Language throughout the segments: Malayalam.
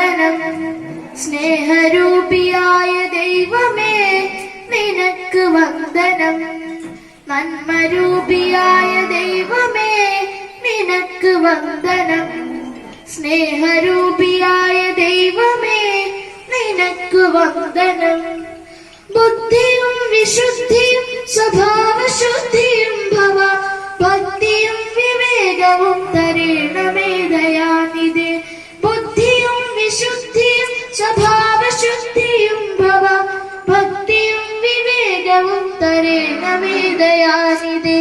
വന്ദനം സ്നേഹരൂപിയായ ദൈവമേ നിനക്ക് വന്ദനം. നന്മരൂപിയായ ദൈവമേ നിനക്ക് വന്ദനം. സ്നേഹരൂപിയായ ദൈവമേ നിനക്ക് വന്ദനം. ബുദ്ധിയും വിശുദ്ധിയും സ്വഭാവശുദ്ധിയും ഭവ ഭക്തിയും വിവേകവും തരേണമേ ദയാനിധി. വിശുദ്ധിയും സ്വഭാവശുദ്ധിയും ഭവ ഭക്തിയും വിവേകവും തരേണമേ ദയാനിധി.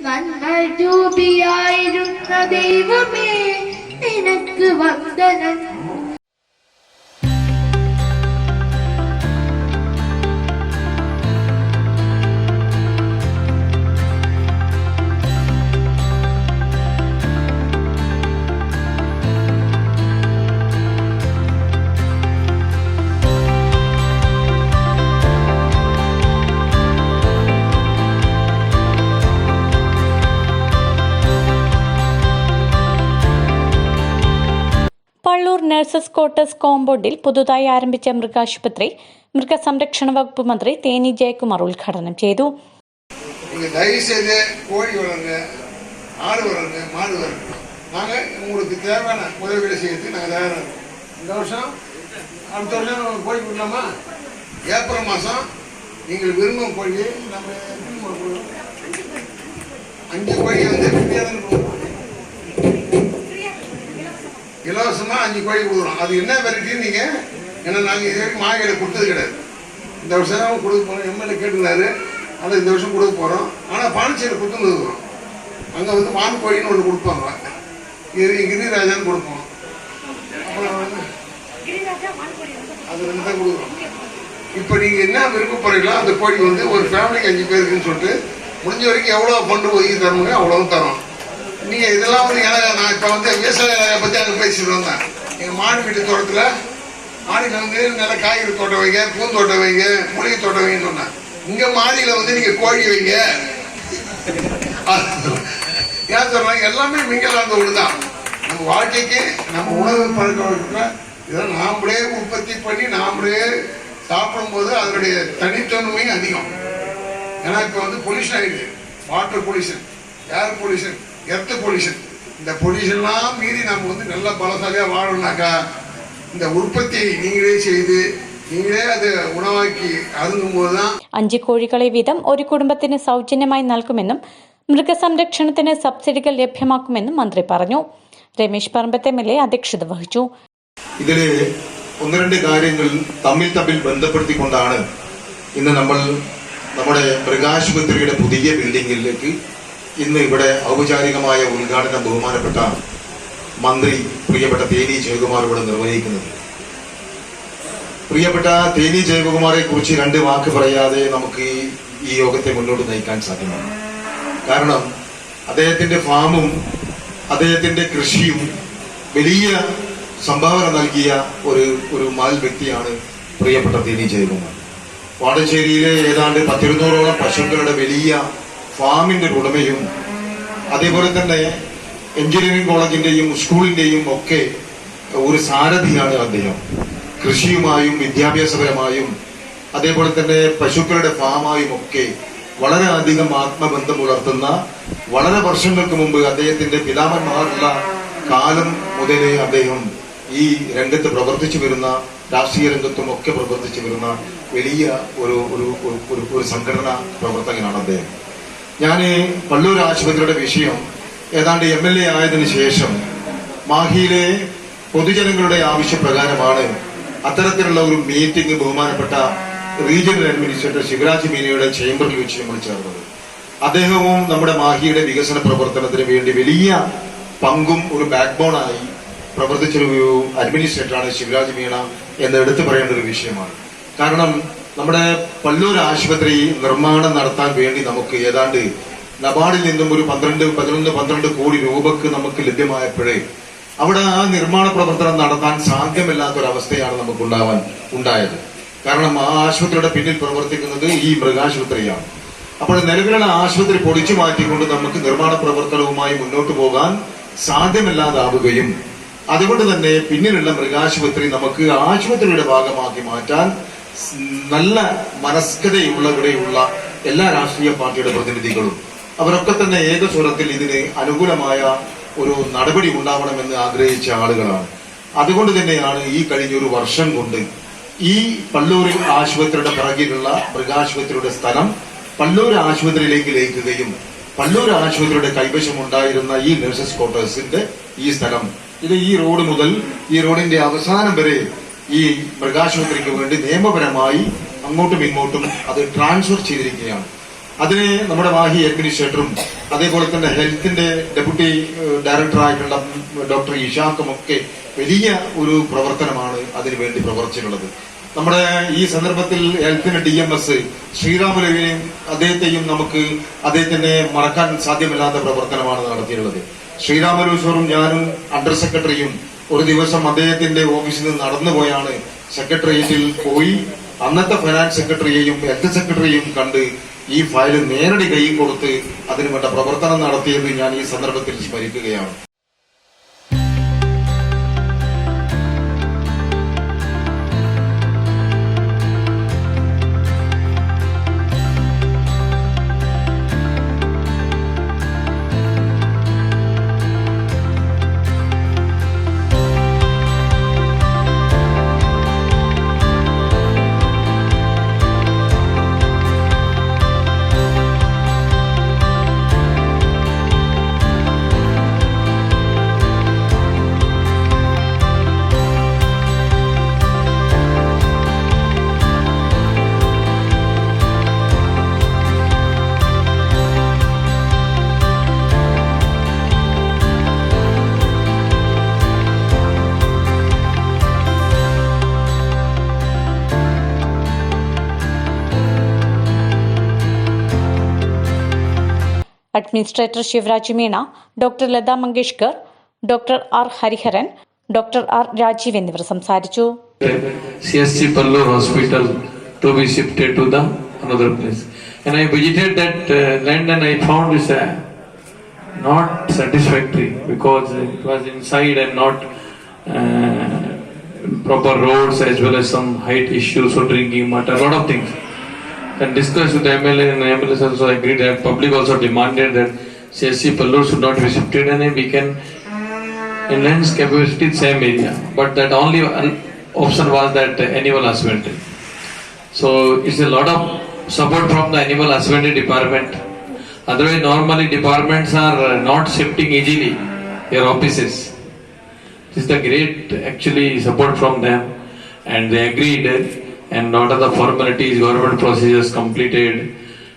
നന്മ രൂപിയായിരുന്ന ദൈവമേ നിനക്ക് വന്ദനം പള്ളൂർ നഴ്സസ് ക്വാർട്ടേഴ്സ് കോമ്പൗണ്ടിൽ പുതുതായി ആരംഭിച്ച മൃഗാശുപത്രി മൃഗസംരക്ഷണ വകുപ്പ് മന്ത്രി തേനി ജയകുമാർ ഉദ്ഘാടനം ചെയ്തു நீங்க தயவு செய்து கோழி வளருங்க ஆடு வளருங்க மாடு வளருங்க நாங்க உங்களுக்கு தேவையான உதவிகளை செய்யறதுக்கு நாங்க தயாரா இருக்கோம் இந்த வருஷம் அடுத்த வருஷம் கோழி விடலாமா ஏப்ரல் மாசம் நீங்கள் விரும்பும் கோழி நம்ம எப்படி கொடுக்குறோம்? அஞ்சு கோழி வந்து ஃப்ரீயாக தான் இலவசமா அஞ்சு கோழி கொடுக்குறோம். அது என்ன வெரைட்டி நீங்க ஏன்னா நாங்க இது வரைக்கும் மாகையில கொடுத்தது கிடையாது. இந்த வருஷம் கொடுக்க போறோம். எம்எல்ஏ கேட்டுனாரு ஆனால் இந்த வருஷம் கொடுக்க போறோம். ஆனா பாண்டிச்சேரி கொடுத்துன்னு இருக்கிறோம் அங்க வந்து வான் கோழின்னு ஒன்று கொடுப்பாங்க. இது கிரிராஜான்னு கொடுப்போம். அப்புறம் வந்து அது ரெண்டு தான் கொடுக்குறோம். இப்போ நீங்க என்ன விருப்பப்படுறீங்களோ அந்த கோழி வந்து ஒரு ஃபேமிலிக்கு அஞ்சு பேருக்குன்னு சொல்லிட்டு முடிஞ்ச வரைக்கும் எவ்வளோ ஃபண்டு ஒதுக்கி தரணுங்க அவ்வளவு தரோம். நீங்க இதெல்லாம் வந்து எனக்கு நான் இப்போ வந்து விவசாய பத்தி அங்க பேசிட்டு வந்தேன் எங்க மாடு வீட்டு தோட்டத்துல மாடியில வந்து நல்ல காய்கறி தோட்டம் வைங்க பூந்தோட்டம் வைங்க மூலிகை தோட்டம் வைங்கன்னு சொன்னேன் இங்க மாடியில வந்து நீங்க கோழி வைங்க. ஏன் சொல்றாங்க எல்லாமே மிங்கலாந்த ஒண்ணுதான் நம்ம வாழ்க்கைக்கு நம்ம உணவு பழக்க வழக்கத்துல இதை நாமளே உற்பத்தி பண்ணி நாமளே சாப்பிடும்போது அதனுடைய தனித்தன்மையும் அதிகம். ஏன்னா இப்போ வந்து பொல்யூஷன் ஆயிடுது water pollution air pollution earth pollution இந்த பொல்யூஷன்லாம் மீறி நம்ம வந்து நல்ல பலசாலியாக வாழணும்னாக்கா இந்த உற்பத்தியை நீங்களே செய்து நீங்களே அதை உணவாக்கி அருந்தும் போது தான் അഞ്ച് കോഴികളെ വീതം ഒരു കുടുംബത്തിന് സൗജന്യമായി നൽകുമെന്നും മൃഗസംരക്ഷണത്തിന് സബ്സിഡികൾ ലഭ്യമാക്കുമെന്നും മന്ത്രി പറഞ്ഞു Ramesh Parambath M L A അധ്യക്ഷത വഹിച്ചു ഇതില് ഒന്ന് രണ്ട് കാര്യങ്ങൾ തമ്മിൽ തമ്മിൽ ബന്ധപ്പെടുത്തിക്കൊണ്ടാണ് ഇന്ന് നമ്മൾ നമ്മുടെ മൃഗാശുപത്രിയുടെ പുതിയ ബിൽഡിംഗിലേക്ക് ഇന്ന് ഇവിടെ ഔപചാരികമായ ഉദ്ഘാടനം ബഹുമാനപ്പെട്ട മന്ത്രി പ്രിയപ്പെട്ട തേനി ജയകുമാർ ഇവിടെ നിർവഹിക്കുന്നത്. പ്രിയപ്പെട്ട തേനി ജയകുമാറെ കുറിച്ച് രണ്ട് വാക്ക് പറയാതെ നമുക്ക് ഈ- യോഗത്തെ മുന്നോട്ട് നയിക്കാൻ സാധ്യമാണ് കാരണം അദ്ദേഹത്തിന്റെ ഫാമും അദ്ദേഹത്തിന്റെ കൃഷിയും വലിയ സംഭാവന നൽകിയ ഒരു ഒരു മാൽ വ്യക്തിയാണ് പ്രിയപ്പെട്ട തേനി ജയകുമാർ. വാടശ്ശേരിയിലെ ഏതാണ്ട് പത്തിരുന്നൂറോളം പശുക്കളുടെ വലിയ ഫാമിന്റെ ഉടമയും അതേപോലെ തന്നെ എഞ്ചിനീയറിംഗ് കോളേജിന്റെയും സ്കൂളിന്റെയും ഒക്കെ ഒരു സാരഥിയാണ് അദ്ദേഹം. കൃഷിയുമായും വിദ്യാഭ്യാസപരമായും അതേപോലെ തന്നെ പശുക്കളുടെ ഫാമായും ഒക്കെ വളരെ അധികം ആത്മബന്ധം പുലർത്തുന്ന വളരെ വർഷങ്ങൾക്ക് മുമ്പ് അദ്ദേഹത്തിന്റെ പിതാമന്മാരുള്ള കാലം മുതലേ അദ്ദേഹം ഈ രംഗത്ത് പ്രവർത്തിച്ചു വരുന്ന രാഷ്ട്രീയ രംഗത്തും ഒക്കെ പ്രവർത്തിച്ചു വരുന്ന വലിയ ഒരു ഒരു ഒരു- സംഘടനാ പ്രവർത്തകനാണ് അദ്ദേഹം. ഞാൻ പള്ളൂർ ആശുപത്രിയുടെ വിഷയം ഏതാണ്ട് എം എൽ എ ആയതിനു ശേഷം മാഹിയിലെ പൊതുജനങ്ങളുടെ ആവശ്യപ്രകാരമാണ് അത്തരത്തിലുള്ള ഒരു മീറ്റിംഗ് ബഹുമാനപ്പെട്ട റീജിയണൽ അഡ്മിനിസ്ട്രേറ്റർ ശിവരാജ് മീനയുടെ ചേംബറിൽ വെച്ച് നമ്മൾ ചേർന്നത്. അദ്ദേഹവും നമ്മുടെ മാഹിയുടെ വികസന പ്രവർത്തനത്തിന് വേണ്ടി വലിയ പങ്കും ഒരു ബാക്ക് ബോണായി പ്രവർത്തിച്ചൊരു അഡ്മിനിസ്ട്രേറ്ററാണ് ശിവരാജ് മീണ എന്ന് എടുത്തു പറയേണ്ട ഒരു വിഷയമാണ്. കാരണം നമ്മുടെ പല്ലൂർ ആശുപത്രി നിർമ്മാണം നടത്താൻ വേണ്ടി നമുക്ക് ഏതാണ്ട് നബാർഡിൽ നിന്നും ഒരു പന്ത്രണ്ട് പതിനൊന്ന് പന്ത്രണ്ട് കോടി രൂപക്ക് നമുക്ക് ലഭ്യമായപ്പോഴേ അവിടെ ആ നിർമ്മാണ പ്രവർത്തനം നടത്താൻ സാധ്യമല്ലാത്തൊരവസ്ഥയാണ് നമുക്ക് ഉണ്ടാവാൻ ഉണ്ടായത്. കാരണം ആ ആശുപത്രിയുടെ പിന്നിൽ പ്രവർത്തിക്കുന്നത് ഈ മൃഗാശുപത്രിയാണ്. അപ്പോൾ നിലവിലുള്ള ആശുപത്രി പൊളിച്ചു മാറ്റിക്കൊണ്ട് നമുക്ക് നിർമ്മാണ പ്രവർത്തനവുമായി മുന്നോട്ട് പോകാൻ സാധ്യമല്ലാതാവുകയും അതുകൊണ്ട് തന്നെ പിന്നിലുള്ള മൃഗാശുപത്രി നമുക്ക് ആശുപത്രിയുടെ ഭാഗമാക്കി മാറ്റാൻ നല്ല മനസ്കതയുള്ളവരെയുള്ള എല്ലാ രാഷ്ട്രീയ പാർട്ടിയുടെ പ്രതിനിധികളും അവരൊക്കെ തന്നെ ഏകസ്വരത്തിൽ ഇതിന് അനുകൂലമായ ഒരു നടപടി ഉണ്ടാവണമെന്ന് ആഗ്രഹിച്ച ആളുകളാണ്. അതുകൊണ്ട് തന്നെയാണ് ഈ കഴിഞ്ഞൊരു വർഷം കൊണ്ട് ഈ പള്ളൂർ ആശുപത്രിയുടെ പിറകിലുള്ള മൃഗാശുപത്രിയുടെ സ്ഥലം പള്ളൂർ ആശുപത്രിയിലേക്ക് ലയിക്കുകയും പള്ളൂർ ആശുപത്രിയുടെ കൈവശം ഉണ്ടായിരുന്ന ഈ നഴ്സസ് ക്വാർട്ടേഴ്സിന്റെ ഈ സ്ഥലം. ഇത് ഈ റോഡ് മുതൽ ഈ റോഡിന്റെ അവസാനം വരെ ഈ മൃഗാശുപത്രിക്ക് വേണ്ടി നിയമപരമായി അങ്ങോട്ടും ഇങ്ങോട്ടും അത് ട്രാൻസ്ഫർ ചെയ്തിരിക്കുകയാണ്. അതിന് നമ്മുടെ മാഹി അഡ്മിനിസ്ട്രേറ്ററും അതേപോലെ തന്നെ ഹെൽത്തിന്റെ ഡെപ്യൂട്ടി ഡയറക്ടറായിട്ടുള്ള ഡോക്ടർ ഇഷാക്കും ഒക്കെ വലിയ ഒരു പ്രവർത്തനമാണ് അതിനുവേണ്ടി പ്രവർത്തിച്ചിട്ടുള്ളത്. നമ്മുടെ ഈ സന്ദർഭത്തിൽ ഹെൽത്തിന്റെ ഡി എം എസ് ശ്രീരാമുലുവിനെയും അദ്ദേഹത്തെയും നമുക്ക് അദ്ദേഹത്തിനെ മറക്കാൻ സാധ്യമല്ലാത്ത പ്രവർത്തനമാണ് നടത്തിയിട്ടുള്ളത്. ശ്രീരാമലു സാറും ഞാനും അണ്ടർ സെക്രട്ടറിയും ഒരു ദിവസം അദ്ദേഹത്തിന്റെ ഓഫീസിൽ നിന്ന് നടന്നുപോയാണ് സെക്രട്ടേറിയറ്റിൽ പോയി. അന്നത്തെ ഫൈനാൻസ് സെക്രട്ടറിയെയും ഹെൽത്ത് സെക്രട്ടറിയെയും കണ്ട് ഈ ഫയൽ നേരടി കൈ കൊടുത്ത് അതിനു വേണ്ട പ്രവർത്തനം നടത്തിയത് ഞാൻ ഈ സന്ദർഭത്തിൽ സ്മരിക്കുകയാണ്. Administrator Shivraj Meena doctor Lata Mangeshkar doctor R Hariharan doctor R Rajeev എന്നിവർ സംസാരിച്ചു CSC Pallur Hospital to be shifted to the another place. And I visited that uh, land and I found this uh, not satisfactory because it was inside and not uh, proper roads as well as some height issues for drinking water, a lot of things. And discussed with MLA and MLA also agreed that public also demanded that CSC Pallur should not be shifted and we can enhance capacity same area, but that only option was that animal husbandry. So it's a lot of support from the animal husbandry department. Otherwise, normally departments are not shifting easily their offices. This is the great actually support from them, and they agreed, and lot of the formalities, government procedures completed.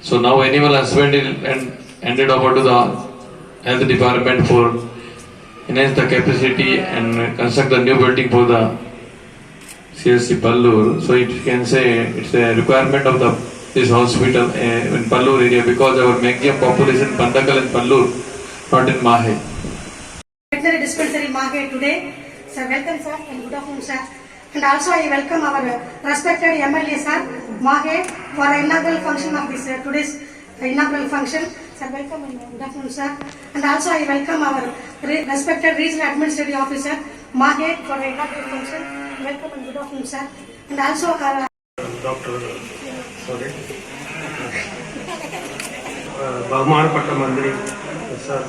So now animal husbandry and handed over to the health department for enhance the capacity and construct the new building for the CSC Pallur. So it can say it's a requirement of the this hospital uh, in Pallur area because our maximum population Pandakal and Pallur, not in Mahe. veterinary dispensary market today. Sir, welcome sir and good afternoon sir. And also I welcome our respected MLA sir, Mahe, for inaugural function of this uh, today's inaugural function. Sir, welcome and good afternoon, sir. And also I welcome our re respected regional administrative officer, Mahe, for inaugural function. Welcome and good afternoon, sir. And also our... Doctor, sorry. బహుమానపట్ల మందిరి సార్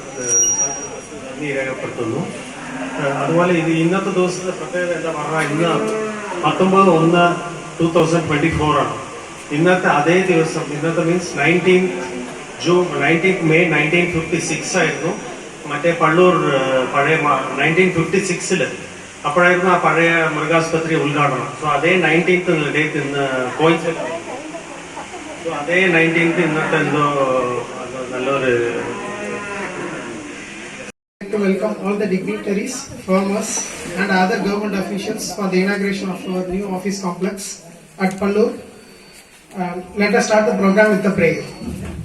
అన్నీ ఏర్పడుతున్నాం അതുപോലെ ഇത് ഇന്നത്തെ ദിവസത്തെ പ്രത്യേകത എന്താ പറഞ്ഞാൽ ഇന്ന് പത്തൊമ്പത് ഒന്ന് ടു തൗസൻഡ് ട്വന്റി ഫോർ ആണ്. ഇന്നത്തെ അതേ ദിവസം ഇന്നത്തെ means nineteen June nineteen May nineteen fifty six ആയിരുന്നു. മറ്റേ പള്ളൂർ പഴയ നയന്റീൻ ഫിഫ്റ്റി സിക്സിൽ അപ്പോഴായിരുന്നു ആ പഴയ മൃഗാസ്പത്രി ഉദ്ഘാടനം. സോ അതേ നയന്റീൻത്ത് ഡേറ്റ് ഇന്ന് കോയിൻസിഡ് സോ അതേ നയന്റീൻത്ത് ഇന്നത്തെ എന്തോ നല്ലൊരു to welcome all the dignitaries, farmers, and other government officials for the inauguration of our new office complex at Pallur. Um, let us start the program with a prayer.